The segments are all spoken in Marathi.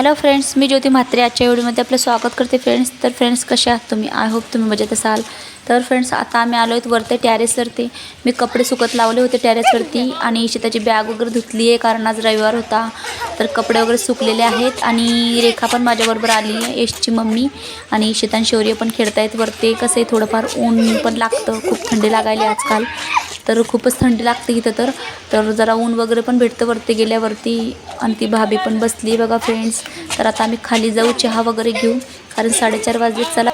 हॅलो फ्रेंड्स मी ज्योती म्हात्रे. आजच्या व्हिडिओमध्ये आपलं स्वागत करते. फ्रेंड्स तर फ्रेंड्स कसे आहात तुम्ही? आय होप तुम्ही मजेत असाल. तर फ्रेंड्स आता आम्ही आलो आहेत वरती टॅरेसवरती मी कपडे सुकत लावले होते टॅरेसवरती आणि शेताची बॅग वगैरे धुतली आहे कारण आज रविवार होता. तर कपडे वगैरे सुकलेले आहेत आणि रेखा पण माझ्याबरोबर आली आहे यशची मम्मी आणि शेतान शौर्य पण खेळतायत वरती. कसं आहे थोडंफार ऊन पण लागतं. खूप थंडी लागायली आजकाल. तर खूपच थंडी लागते इथं तर. तर जरा ऊन वगैरे पण भेटतं वरती गेल्यावरती. आणि ती भाभी पण बसली बघा फ्रेंड्स तर आता आम्ही खाली जाऊ चहा वगैरे घेऊ. कारण साडेचार वाजले चला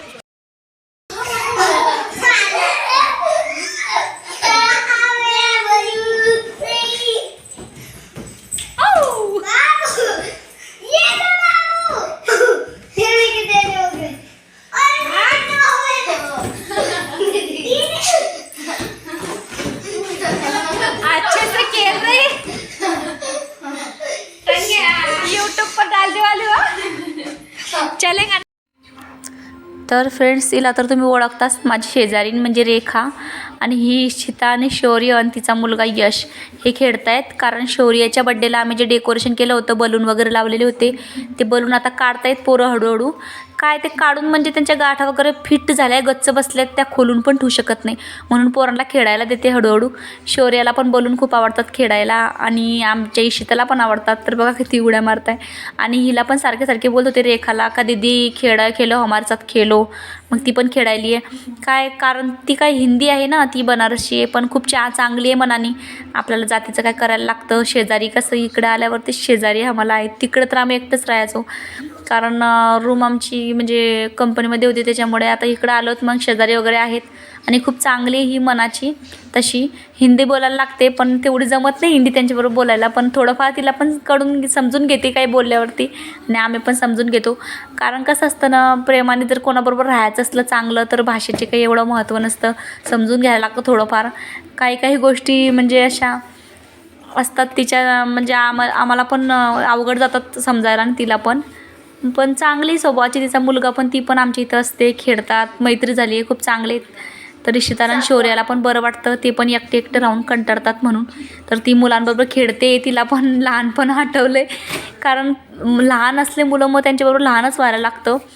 चलेगा तर फ्रेंड्स तिला तर तुम्ही ओळखताच माझी शेजारीन म्हणजे रेखा. आणि ही शिता आणि शौर्य आणि तिचा मुलगा यश हे खेळतायत. कारण शौर्याच्या बड्डेला आम्ही जे डेकोरेशन केलं होतं बलून वगैरे लावलेले होते ते बलून आता काढतायत पोरं हळूहळू. काय ते काढून म्हणजे त्यांच्या गाठा वगैरे फिट झाल्या गच्च बसल्यात त्या खोलून पण ठेवू शकत नाही. म्हणून पोरांना खेळायला देते हळूहळू. शौर्याला पण बलून खूप आवडतात खेळायला आणि आमच्या इशिताला पण आवडतात. तर बघा किती उड्या मारताय. आणि हिला पण सारखे सारखे बोलत होते रेखाला का दीदी खेळ खेलो हमारे साथ खेलो मग ती पण खेळायली आहे. काय कारण ती काय हिंदी आहे ना ती बनारसी आहे. पण खूप चा चांगली आहे मनाने. आपल्याला जातीचं काय करायला लागतं. शेजारी कसं इकडे आल्यावरती शेजारी आम्हाला आहे तिकडं तर आम्ही एकटंच राहायचो. कारण रूम आमची म्हणजे कंपनीमध्ये होती त्याच्यामुळे आता इकडं आलोत मग शेजारी वगैरे आहेत. आणि खूप चांगली ही मनाची तशी. हिंदी बोलायला लागते पण तेवढी जमत नाही हिंदी त्यांच्याबरोबर बोलायला. पण थोडंफार तिला पण कडून समजून घेते काही बोलल्यावरती. आणि आम्ही पण समजून घेतो. कारण कसं असतं ना प्रेमाने जर कोणाबरोबर राहायचं असलं चांगलं तर भाषेचे काही एवढं महत्त्व नसतं. समजून घ्यायला लागतं थोडंफार. काही काही गोष्टी म्हणजे अशा असतात तिच्या म्हणजे आम आम्हाला पण अवघड जातात समजायला आणि तिला पण. पण चांगली स्वभावाची तिचा मुलगा पण ती पण आमच्या इथं असते खेळतात. मैत्री झाली आहे खूप चांगले आहेत. तर इशिताला आणि शौर्याला पण बरं वाटतं. ते पण एकटे एकटे राहून कंटाळतात म्हणून. तर ती मुलांबरोबर खेळते तिला पण लहानपण आठवलं आहे कारण लहान असले मुलं मग त्यांच्याबरोबर लहानच व्हायला लागतं.